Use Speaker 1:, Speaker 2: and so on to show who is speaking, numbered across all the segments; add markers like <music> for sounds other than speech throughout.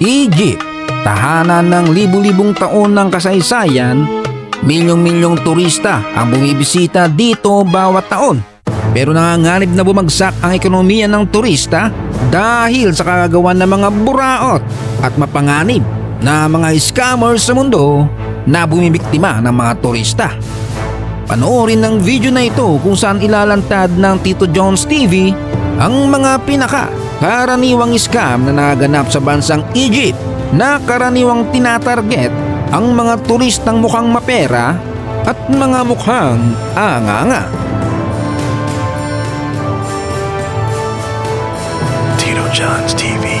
Speaker 1: Egypt, tahanan ng libu-libong taon ng kasaysayan, milyong-milyong turista ang bumibisita dito bawat taon. Pero nanganganib na bumagsak ang ekonomiya ng turista dahil sa kagagawan ng mga buraot at mapanganib na mga scammers sa mundo na bumibiktima ng mga turista. Panoorin ng video na ito kung saan ilalantad ng Tito Jones TV ang mga pinaka karaniwang scam na naganap sa bansang Egypt na karaniwang tinatarget ang mga turistang mukhang mapera at mga mukhang anganga.
Speaker 2: Tito John's TV.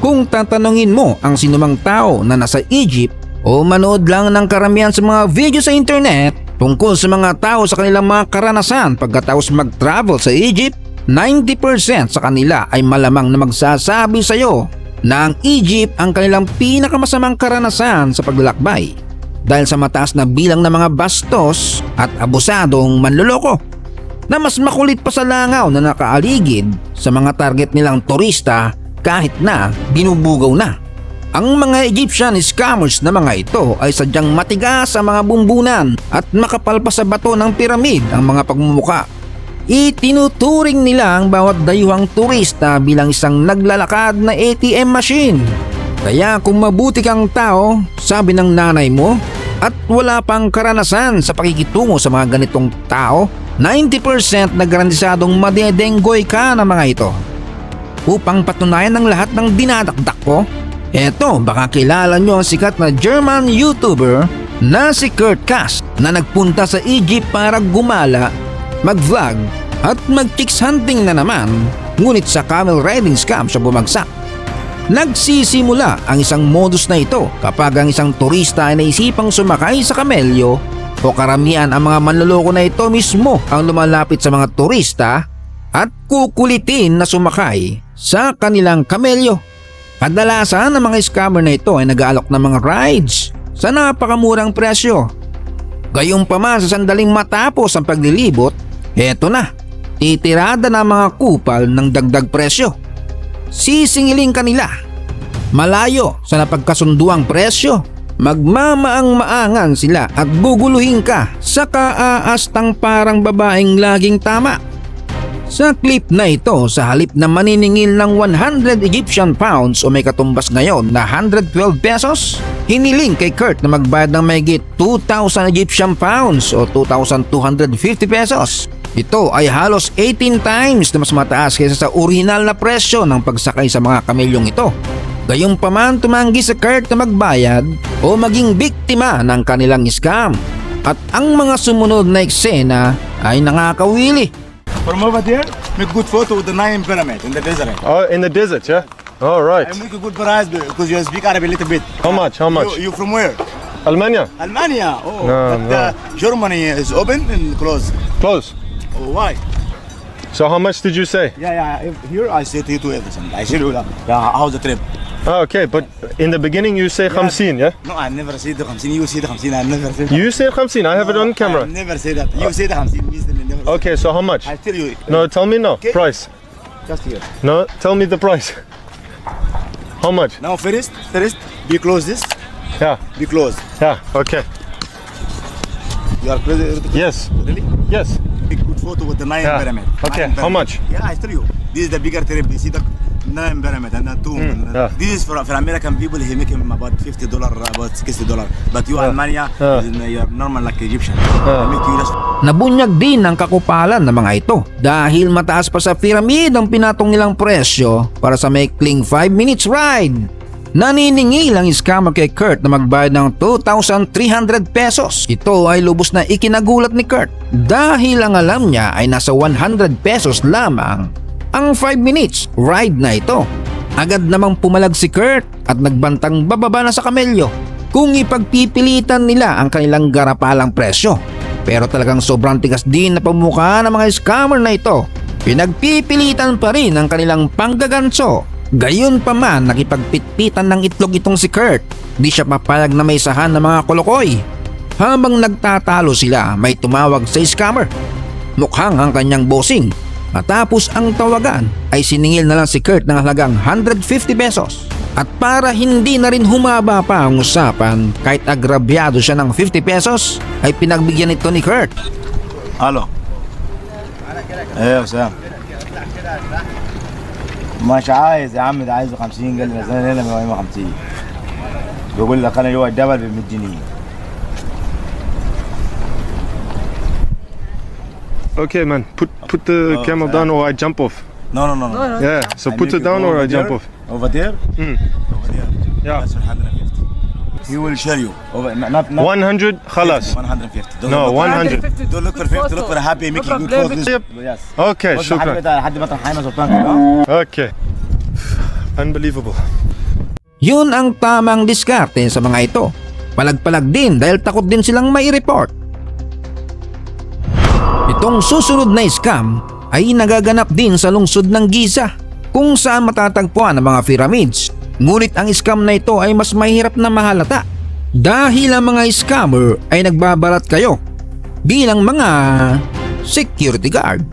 Speaker 1: Kung tatanungin mo ang sinumang tao na nasa Egypt o manood lang ng karamihan sa mga video sa internet tungkol sa mga tao sa kanilang mga karanasan pagkatapos mag-travel sa Egypt, 90% sa kanila ay malamang na magsasabi sa iyo na ang Egypt ang kanilang pinakamasamang karanasan sa paglalakbay dahil sa mataas na bilang ng mga bastos at abusadong manloloko na mas makulit pa sa langaw na nakaaligid sa mga target nilang turista kahit na binubugaw na. Ang mga Egyptian scammers na mga ito ay sadyang matigas sa mga bumbunan at makapal pa sa bato ng piramid ang mga pagmumuka. Itinuturing nila ang bawat dayuhang turista bilang isang naglalakad na ATM machine. Kaya kung mabuti kang tao, sabi ng nanay mo, at wala pang karanasan sa pakikitungo sa mga ganitong tao, 90% na garantisadong madedenggoy ka ng mga ito. Upang patunayan ng lahat ng dinadakdak ko, eto baka kilala nyo ang sikat na German YouTuber na si Kurt Cass na nagpunta sa Egypt para gumala, mag-vlog at mag-chicks hunting na naman ngunit sa camel riding scam siya bumagsak. Nagsisimula ang isang modus na ito kapag ang isang turista ay naisipang sumakay sa kamelyo o karamihan ang mga manloloko na ito mismo ang lumalapit sa mga turista at kukulitin na sumakay sa kanilang kamelyo. Kadalasan ang mga scammer na ito ay nag-aalok ng mga rides sa napakamurang presyo. Gayunpaman sa sandaling matapos ang paglilibot, eto na, titirada na mga kupal ng dagdag presyo. Sisingiling kanila. Malayo sa napagkasunduang presyo. Magmamaang maangan sila at buguluhin ka sa kaaastang parang babaeng laging tama. Sa clip na ito, sa halip na maniningil ng 100 Egyptian pounds o may katumbas ngayon na 112 pesos, hiniling kay Kurt na magbayad ng mayigit 2,000 Egyptian pounds o 2,250 pesos. Ito ay halos 18 times na mas mataas kaysa sa orihinal na presyo ng pagsakay sa mga kamelyong ito. Gayunpaman tumanggi sa Kurt na magbayad o maging biktima ng kanilang scam. At ang mga sumunod na eksena ay nakakawili.
Speaker 3: From over there, make good photo with the nine pyramid in the desert.
Speaker 4: Oh, in the desert, yeah? All right.
Speaker 3: I make a good price because you speak Arabic a little bit.
Speaker 4: How much? How much?
Speaker 3: You, you from where?
Speaker 4: Almania.
Speaker 3: Almania. Oh,
Speaker 4: No,
Speaker 3: but
Speaker 4: no.
Speaker 3: Uh, Germany is open and closed.
Speaker 4: Close.
Speaker 3: Oh, why?
Speaker 4: So how much did you say?
Speaker 3: Yeah, yeah. Here I say to you to everything. I say to you, uh, yeah, how's the trip?
Speaker 4: Oh, okay, but in the beginning you say 50, yeah?
Speaker 3: No, I never say the 50. You say the 50. I never say.
Speaker 4: You said 50. I have it on
Speaker 3: I
Speaker 4: camera.
Speaker 3: never say that. You say the 50. We still never say.
Speaker 4: Okay, so how much?
Speaker 3: I tell you.
Speaker 4: No, tell me no.
Speaker 3: Okay.
Speaker 4: Price.
Speaker 3: Just here.
Speaker 4: No, tell me the price. How much?
Speaker 3: Now first, first, be close this.
Speaker 4: Yeah,
Speaker 3: Be close.
Speaker 4: yeah, okay.
Speaker 3: You are close.
Speaker 4: Yes,
Speaker 3: Really?
Speaker 4: yes.
Speaker 3: Big good photo with the nine
Speaker 4: Yeah.
Speaker 3: pyramid.
Speaker 4: Okay,
Speaker 3: Nine
Speaker 4: how
Speaker 3: pyramid.
Speaker 4: much?
Speaker 3: Yeah, I tell you. This is the bigger trip. You see the nine pyramid and the tomb.
Speaker 4: Mm, yeah.
Speaker 3: This is for, for American people. He make him about fifty dollar, about sixty dollar. But you
Speaker 4: Yeah.
Speaker 3: Almania,
Speaker 4: Yeah.
Speaker 3: you are normal like Egyptian.
Speaker 4: Yeah.
Speaker 3: I make you just
Speaker 1: Nabunyag din ang kakupalan ng mga ito dahil mataas pa sa pyramid ang pinatong nilang presyo para sa maikling 5 minutes ride. Naniningil ang scammer kay Kurt na magbayad ng 2,300 pesos. Ito ay lubos na ikinagulat ni Kurt dahil ang alam niya ay nasa 100 pesos lamang ang 5 minutes ride na ito. Agad namang pumalag si Kurt at nagbantang bababa na sa kamelyo kung ipagpipilitan nila ang kanilang garapalang presyo. Pero talagang sobrang tigas din na pamukha ng mga scammer na ito. Pinagpipilitan pa rin ang kanilang panggaganso. Gayon pa man nakipagpitpitan ng itlog itong si Kurt. Di siya papayag na may sahan ng mga kolokoy. Habang nagtatalo sila may tumawag sa scammer. Mukhang ang kanyang bossing. Matapos ang tawagan ay siningil na lang si Kurt ng halagang 150 pesos. At para hindi na rin humaba pa ang usapan kahit agrabyado siya ng 50 pesos ay pinagbigyan ito ni Kurt.
Speaker 3: Alo. Ayos, eh, Sam. مش عايز يا عم ده عايزه 50 قال لي أنا هنا ب 150 بيقول لك أنا جوه الجبل ب 100 جنيه
Speaker 4: Okay, man. Put put the
Speaker 3: Oh,
Speaker 4: camel
Speaker 3: sorry.
Speaker 4: down or I jump off.
Speaker 3: No, no, no, no.
Speaker 4: Yeah. So
Speaker 3: I
Speaker 4: put it down or I jump
Speaker 3: there.
Speaker 4: off.
Speaker 3: Over there?
Speaker 4: Mm.
Speaker 3: Over there.
Speaker 4: Yeah.
Speaker 3: That's 150. He will show you. Over, not, not, not
Speaker 4: 100 خلاص.
Speaker 3: 150. Don't
Speaker 4: No,
Speaker 3: look,
Speaker 4: 100.
Speaker 3: don't look perfect. Look for happy, make you good photos.
Speaker 4: Yep.
Speaker 3: Yes.
Speaker 4: Okay,
Speaker 3: بص لحد
Speaker 4: شكرا.
Speaker 3: بقى- لحد ما تروح حينا سلطان كده اه.
Speaker 4: Okay. Unbelievable.
Speaker 1: Yun ang tamang diskarte sa mga ito. Palag-palag din dahil takot din silang may report. Itong susunod na scam ay nagaganap din sa lungsod ng Giza kung saan matatagpuan ang mga pyramids. Ngunit ang scam na ito ay mas mahirap na mahalata dahil ang mga scammer ay nagbabarat kayo bilang mga security guard.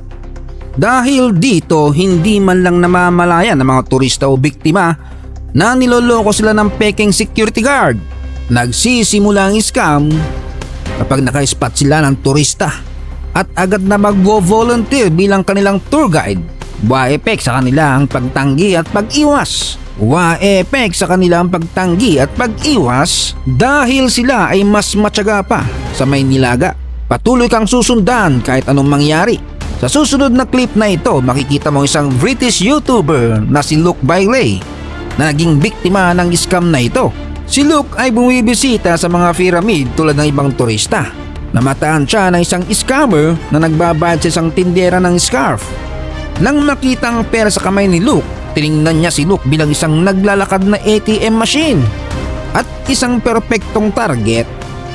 Speaker 1: Dahil dito hindi man lang namamalayan ng mga turista o biktima na niloloko sila ng peking security guard. Nagsisimula ang scam kapag naka-spot sila ng turista at agad na magvo-volunteer bilang kanilang tour guide. Wa-epek sa kanila ang pagtanggi at pag-iwas. Wa-epek sa kanila ang pagtanggi at pag-iwas dahil sila ay mas matyaga pa sa may nilaga. Patuloy kang susundan kahit anong mangyari. Sa susunod na clip na ito, makikita mo isang British YouTuber na si Luke Bailey na naging biktima ng scam na ito. Si Luke ay bumibisita sa mga pyramid tulad ng ibang turista. Namataan siya ng isang scammer na nagbabayad sa isang tindera ng scarf. Nang makita ang pera sa kamay ni Luke, tiningnan niya si Luke bilang isang naglalakad na ATM machine at isang perpektong target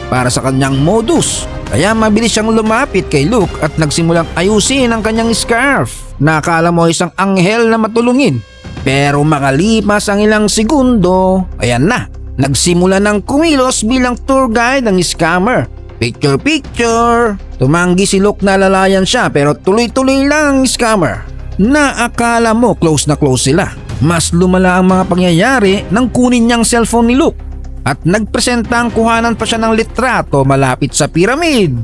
Speaker 1: para sa kanyang modus. Kaya mabilis siyang lumapit kay Luke at nagsimulang ayusin ang kanyang scarf na akala mo isang anghel na matulungin. Pero makalipas ang ilang segundo, ayan na, nagsimula ng kumilos bilang tour guide ng scammer. Picture picture! Tumanggi si Luke na lalayan siya pero tuloy-tuloy lang ang scammer. Na akala mo close na close sila. Mas lumala ang mga pangyayari nang kunin niyang cellphone ni Luke at nagpresenta ang kuhanan pa siya ng litrato malapit sa pyramid.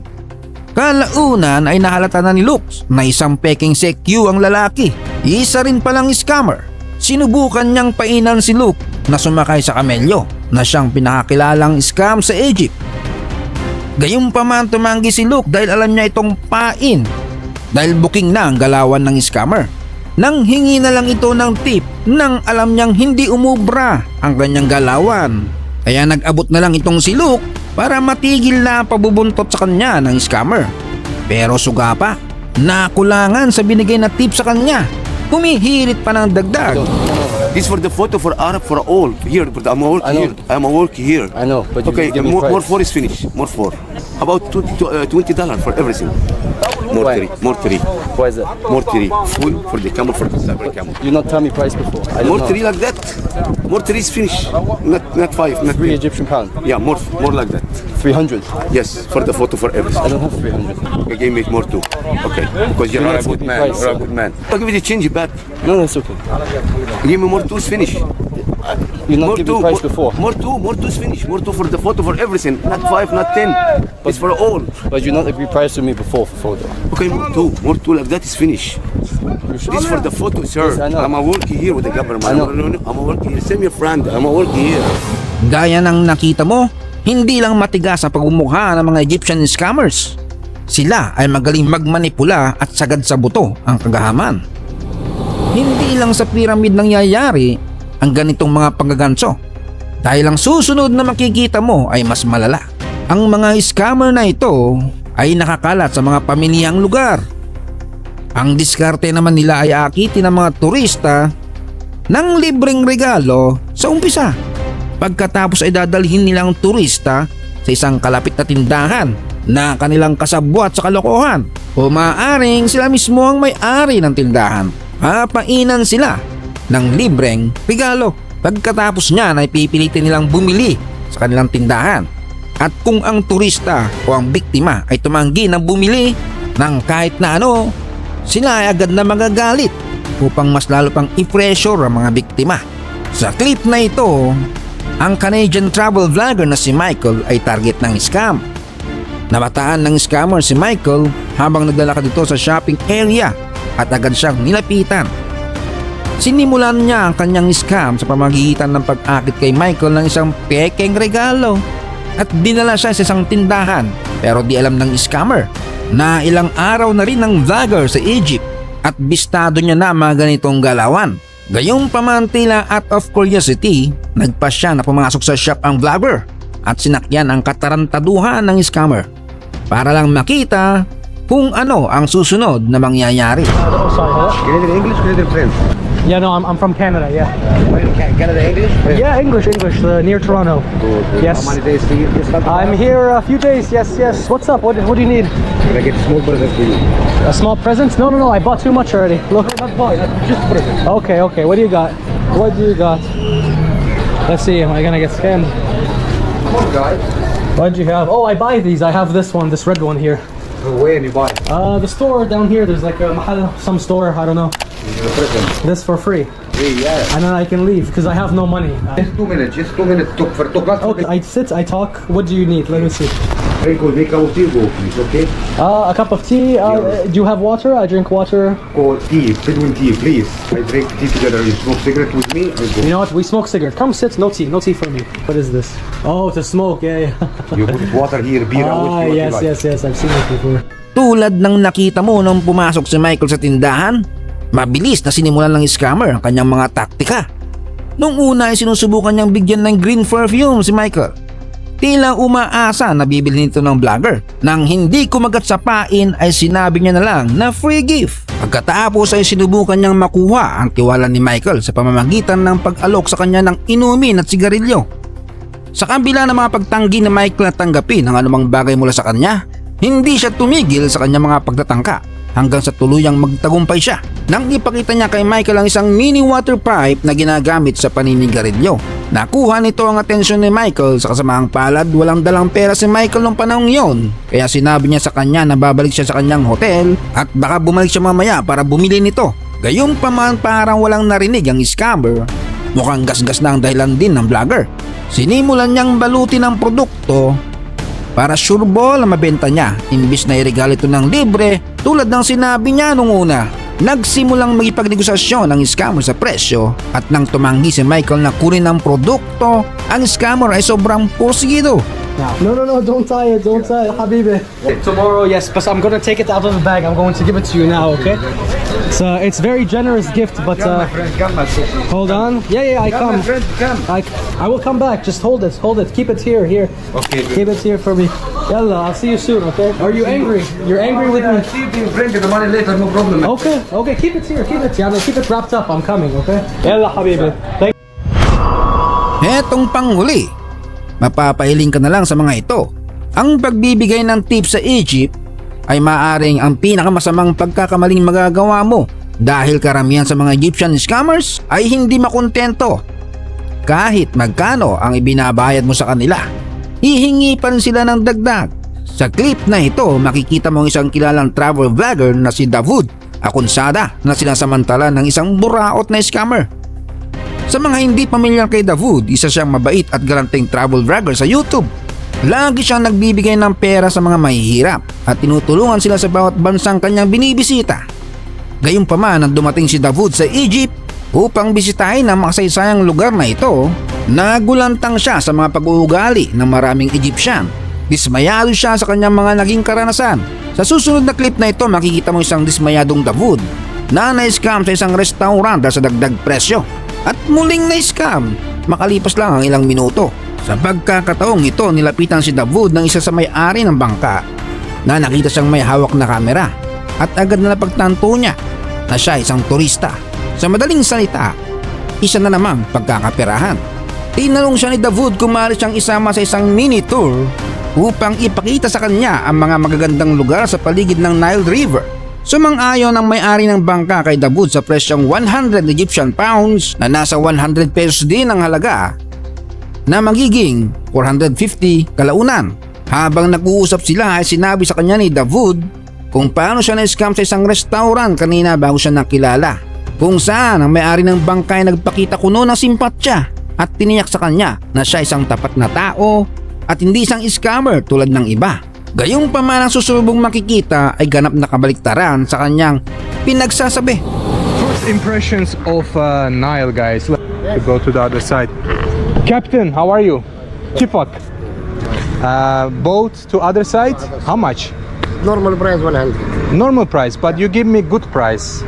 Speaker 1: Kalaunan ay nahalata na ni Luke na isang peking SQ ang lalaki. Isa rin palang scammer. Sinubukan niyang painan si Luke na sumakay sa kamelyo na siyang pinakakilalang scam sa Egypt. Gayunpaman tumanggi si Luke dahil alam niya itong pain dahil booking na ang galawan ng scammer. Nang hingi na lang ito ng tip nang alam niyang hindi umubra ang kanyang galawan. Kaya nag-abot na lang itong si Luke para matigil na pabubuntot sa kanya ng scammer. Pero suga pa, nakulangan sa binigay na tip sa kanya. Humihirit pa ng dagdag.
Speaker 5: This for the photo for Arab for all here. But I'm work
Speaker 6: I know.
Speaker 5: here. I'm a work here.
Speaker 6: I know, but you
Speaker 5: okay,
Speaker 6: give me
Speaker 5: more,
Speaker 6: price.
Speaker 5: more four is finished. More four. About two- two- uh, twenty dollar for everything. More
Speaker 6: Why?
Speaker 5: three. More three.
Speaker 6: Why is that?
Speaker 5: More three. Full for the camel for the cyber camel.
Speaker 6: You not tell me price before. I don't
Speaker 5: More
Speaker 6: know.
Speaker 5: three like that. More three is finished. Not not five. Not
Speaker 6: Three
Speaker 5: three.
Speaker 6: Egyptian pound.
Speaker 5: Yeah, more more like that.
Speaker 6: Three hundred.
Speaker 5: Yes, for the photo for everything.
Speaker 6: I don't have three hundred.
Speaker 5: Okay, make more two. Okay, because you're
Speaker 6: You're
Speaker 5: a good man.
Speaker 6: price,
Speaker 5: You're a good man. I'll give you the change back.
Speaker 6: No, that's okay.
Speaker 5: Give me more two finish. finished.
Speaker 6: You not
Speaker 5: more
Speaker 6: give
Speaker 5: two,
Speaker 6: price
Speaker 5: more,
Speaker 6: before.
Speaker 5: More two, more two is finished. More two for the photo for everything. Not five, not ten. It's for all.
Speaker 6: But you're not agree price with me before for photo.
Speaker 5: Okay, more two, more two like that is finished. This for the photo, sir.
Speaker 6: Yes, I know.
Speaker 5: I'm a working here with the government.
Speaker 6: I know.
Speaker 5: I'm, a- I'm a working here. Send me a friend. I'm a working here.
Speaker 1: Gaya ng nakita mo, hindi lang matigas ang pagmumukha ng mga Egyptian scammers. Sila ay magaling magmanipula at sagad sa buto ang kagahaman. Hindi lang sa pyramid nangyayari ang ganitong mga panggaganso. Dahil ang susunod na makikita mo ay mas malala. Ang mga scammer na ito ay nakakalat sa mga pamilihang lugar. Ang diskarte naman nila ay akitin ng mga turista ng libreng regalo sa umpisa. Pagkatapos ay dadalhin nilang turista sa isang kalapit na tindahan na kanilang kasabwat sa kalokohan o maaaring sila mismo ang may-ari ng tindahan. Papainan sila ng libreng regalo. Pagkatapos niyan ay pipilitin nilang bumili sa kanilang tindahan. At kung ang turista o ang biktima ay tumanggi ng bumili ng kahit na ano, sila ay agad na magagalit upang mas lalo pang i-pressure ang mga biktima. Sa clip na ito, ang Canadian travel vlogger na si Michael ay target ng scam. Nabataan ng scammer si Michael habang naglalakad ito sa shopping area at agad siyang nilapitan. Sinimulan niya ang kanyang scam sa pamagitan ng pag-akit kay Michael ng isang pekeng regalo at dinala siya sa isang tindahan pero di alam ng scammer na ilang araw na rin ang vlogger sa Egypt at bistado niya na mga ganitong galawan. Gayong pamantila out of curiosity, nagpa siya na pumasok sa shop ang vlogger at sinakyan ang katarantaduhan ng scammer para lang makita kung ano ang susunod na mangyayari.
Speaker 3: Canadian English, Canadian French.
Speaker 7: Yeah, no, I'm, I'm from Canada. Yeah.
Speaker 3: Canada English?
Speaker 7: Yeah, English, English. Uh, near Toronto. Yes.
Speaker 3: How many days do you?
Speaker 7: I'm here a few days. Yes, yes. What's up? What, what do you need?
Speaker 3: Can I get a small present for you?
Speaker 7: A small present? No, no, no. I bought too much already. Look.
Speaker 3: Not boy, just present.
Speaker 7: Okay, okay. What do you got? What do you got? Let's see. Am I gonna get scammed?
Speaker 3: Come on, guys.
Speaker 7: What do you have? Oh, I buy these. I have this one, this red one here.
Speaker 3: Where you buy?
Speaker 7: Uh, the store down here. There's like a some store. I don't know. This for free,
Speaker 3: yeah.
Speaker 7: and then I can leave because I have no money.
Speaker 3: Just two minutes, just two minutes. Talk for talk.
Speaker 7: Okay, I sit, I talk. What do you need? Let me see.
Speaker 3: Very cool. Make a tea, go please. Okay.
Speaker 7: Uh, a cup of tea. Uh, do you have water? I drink water.
Speaker 3: Go tea, Bedouin tea, please. I drink tea together. You smoke cigarette with me. I go.
Speaker 7: You know what? We smoke cigarette. Come sit. No tea. No tea for me. What is this? Oh, to smoke. Yeah, yeah.
Speaker 3: You put water here, beer,
Speaker 7: ah,
Speaker 3: whiskey,
Speaker 7: yes,
Speaker 3: like.
Speaker 7: yes, yes. I've seen it before.
Speaker 1: Tulad ng nakita mo nung pumasok si Michael sa tindahan, mabilis na sinimulan ng scammer ang kanyang mga taktika. Nung una ay sinusubukan niyang bigyan ng green perfume si Michael. Tila umaasa na bibili nito ng vlogger. Nang hindi kumagat sa pain ay sinabi niya na lang na free gift. Pagkatapos ay sinubukan niyang makuha ang tiwala ni Michael sa pamamagitan ng pag-alok sa kanya ng inumin at sigarilyo. Sa kabila ng mga pagtanggi ni Michael na tanggapin ang anumang bagay mula sa kanya, hindi siya tumigil sa kanyang mga pagtatangka hanggang sa tuluyang magtagumpay siya nang ipakita niya kay Michael ang isang mini water pipe na ginagamit sa paninigarilyo. Nakuha nito ang atensyon ni Michael sa kasamaang palad walang dalang pera si Michael nung panahong yon kaya sinabi niya sa kanya na babalik siya sa kanyang hotel at baka bumalik siya mamaya para bumili nito. Gayong paman parang walang narinig ang scammer Mukhang gasgas na ang dahilan din ng vlogger. Sinimulan niyang balutin ang produkto para sure ball na mabenta niya imbis na iregalo ito ng libre tulad ng sinabi niya nung una. Nagsimulang makipagnegosasyon ang scammer sa presyo at nang tumanggi si Michael na kunin ang produkto, ang scammer ay sobrang porsigido.
Speaker 7: No, no, no. Don't tie it. Don't tie it, Habibi. Tomorrow, yes, but I'm gonna take it out of the bag. I'm going to give it to you now. Okay. It's uh, it's very generous gift, but uh, hold on. Yeah, yeah. I
Speaker 3: Come.
Speaker 7: I, I will come back. Just hold it. Hold it. Keep it here. Here.
Speaker 3: Okay, good.
Speaker 7: Keep it here for me. Yalla, I'll see you soon. Okay. Are you angry? You're angry with me.
Speaker 3: See you. Get the money later, no problem.
Speaker 7: Okay. Okay. Keep it here. Keep it. Yalla, keep it wrapped up. I'm coming. Okay. Yalla, Habibi. Thank.
Speaker 1: Hetong panghuli, mapapahiling ka na lang sa mga ito. Ang pagbibigay ng tips sa Egypt ay maaring ang pinakamasamang pagkakamaling magagawa mo dahil karamihan sa mga Egyptian scammers ay hindi makontento. Kahit magkano ang ibinabayad mo sa kanila, hihingi pa rin sila ng dagdag. Sa clip na ito, makikita mo ang isang kilalang travel vlogger na si Davud Akonsada na sinasamantala ng isang buraot na scammer. Sa mga hindi pamilyar kay Davud, isa siyang mabait at garanting travel vlogger sa YouTube. Lagi siyang nagbibigay ng pera sa mga mahihirap at tinutulungan sila sa bawat bansang kanyang binibisita. Gayunpaman nang dumating si Davud sa Egypt upang bisitahin ang makasaysayang lugar na ito, nagulantang siya sa mga pag-uugali ng maraming Egyptian. Dismayado siya sa kanyang mga naging karanasan. Sa susunod na clip na ito makikita mo isang dismayadong Davud na na-scam sa isang restaurant sa dagdag presyo. At muling na-scam makalipas lang ang ilang minuto. Sa pagkakataong ito nilapitan si Davud ng isa sa may-ari ng bangka na nakita siyang may hawak na kamera at agad na napagtanto niya na siya isang turista. Sa madaling salita, isa na namang pagkakaperahan. Tinanong siya ni Davud kung maaari siyang isama sa isang mini tour upang ipakita sa kanya ang mga magagandang lugar sa paligid ng Nile River. Sumang-ayon ang may-ari ng bangka kay Davud sa presyong 100 Egyptian pounds na nasa 100 pesos din ang halaga na magiging 450 kalaunan. Habang nag-uusap sila ay sinabi sa kanya ni Davud kung paano siya na-scam sa isang restaurant kanina bago siya nakilala. Kung saan ang may-ari ng bangkay nagpakita kuno ng simpatsya at tiniyak sa kanya na siya isang tapat na tao at hindi isang scammer tulad ng iba. Gayong pa ang susubong makikita ay ganap na kabaliktaran sa kanyang pinagsasabi.
Speaker 8: First impressions of uh, Nile, guys. Let's go to the other side. Captain, how are you? Chipot. Uh, boat to other side. How much?
Speaker 9: Normal price 100.
Speaker 8: Normal price, but you give me good price,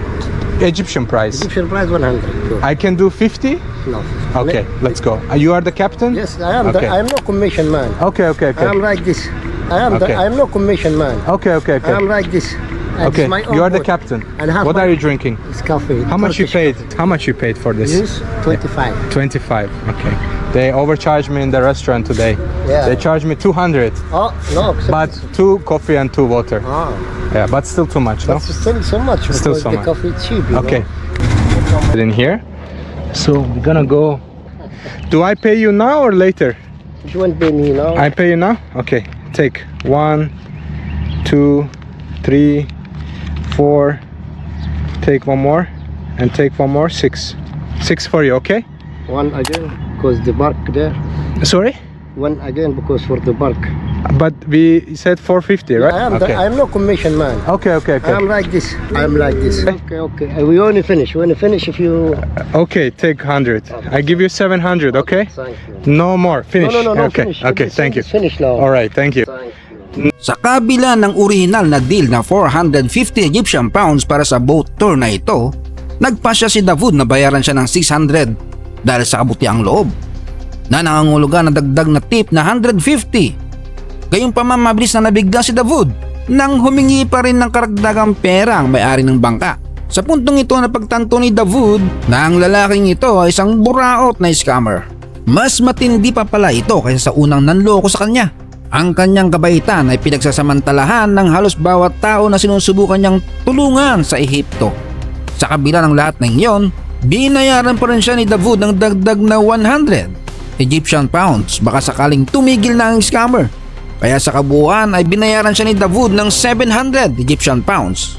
Speaker 8: Egyptian price.
Speaker 9: Egyptian price 100. Sure.
Speaker 8: I can do 50.
Speaker 9: No.
Speaker 8: Okay, let's go. Uh, You are the captain.
Speaker 9: Yes, I am.
Speaker 8: Okay.
Speaker 9: The, I am no commission man.
Speaker 8: Okay, okay, okay.
Speaker 9: I am like this. I am.
Speaker 8: Okay.
Speaker 9: The, I am no commission man.
Speaker 8: Okay, okay, okay.
Speaker 9: I am like this. And
Speaker 8: Okay, you are the captain.
Speaker 9: And
Speaker 8: What are you drinking?
Speaker 9: It's coffee.
Speaker 8: How much you paid? How much you paid for this?
Speaker 9: This 25.
Speaker 8: 25. Okay. They overcharged me in the restaurant today.
Speaker 9: Yeah.
Speaker 8: They charged me 200,
Speaker 9: Oh no.
Speaker 8: but two coffee and two water.
Speaker 9: Ah,
Speaker 8: Yeah, but still too much, no?
Speaker 9: still so much
Speaker 8: Still so
Speaker 9: the
Speaker 8: much.
Speaker 9: coffee is cheap.
Speaker 8: Okay.
Speaker 9: Know?
Speaker 8: In here. So we're gonna go. <laughs> Do I pay you now or later?
Speaker 9: You want pay me now.
Speaker 8: I pay you now? Okay. Take one, two, three, four. Take one more. And take one more. Six. Six for you, okay?
Speaker 9: One again because the bark there.
Speaker 8: Sorry?
Speaker 9: One again because for the bark.
Speaker 8: But we said 450, right?
Speaker 9: I am.
Speaker 8: okay.
Speaker 9: The, I am no commission man.
Speaker 8: okay, okay, okay.
Speaker 9: I am like this. I am like this. Okay, okay. Uh, We only finish. We only finish if you.
Speaker 8: Okay, take 100. I give you 700, okay?
Speaker 9: Thank you.
Speaker 8: No more. Finish.
Speaker 9: No, no, no, no.
Speaker 8: okay.
Speaker 9: Finish.
Speaker 8: Okay, thank you.
Speaker 9: Finish now.
Speaker 8: All right, thank you.
Speaker 9: Thank you.
Speaker 1: Sa kabila ng orihinal na deal na 450 Egyptian pounds para sa boat tour na ito, nagpasya si Davud na bayaran siya ng 600 dahil sa kabutiang loob na nangangulugan ng dagdag na tip na 150. Gayunpaman mabilis na nabigla si Davud nang humingi pa rin ng karagdagang pera ang may-ari ng bangka. Sa puntong ito na pagtanto ni Davud na ang lalaking ito ay isang buraot na scammer. Mas matindi pa pala ito kaysa sa unang nanloko sa kanya. Ang kanyang kabaitan ay pinagsasamantalahan ng halos bawat tao na sinusubukan niyang tulungan sa Ehipto. Sa kabila ng lahat ng iyon, binayaran pa rin siya ni Davud ng dagdag na 100 Egyptian pounds baka sakaling tumigil na ang scammer. Kaya sa kabuuan ay binayaran siya ni Davud ng 700 Egyptian pounds.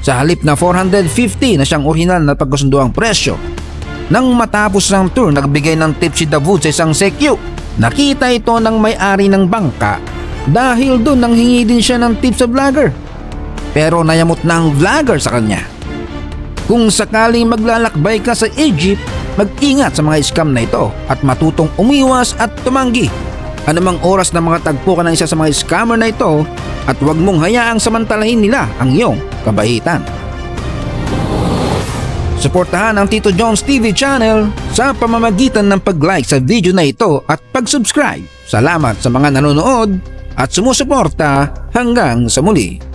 Speaker 1: Sa halip na 450 na siyang orihinal na pagkasunduang presyo. Nang matapos ng tour, nagbigay ng tip si Davud sa isang sekyo. Nakita ito ng may-ari ng bangka dahil doon nang hingi din siya ng tip sa vlogger. Pero nayamot na ang vlogger sa kanya. Kung sakaling maglalakbay ka sa Egypt, mag-ingat sa mga scam na ito at matutong umiwas at tumanggi. Anumang oras na mga tagpo ka ng isa sa mga scammer na ito at huwag mong hayaang samantalahin nila ang iyong kabaitan. Suportahan ang Tito Jones TV channel sa pamamagitan ng pag-like sa video na ito at pag-subscribe. Salamat sa mga nanonood at sumusuporta hanggang sa muli.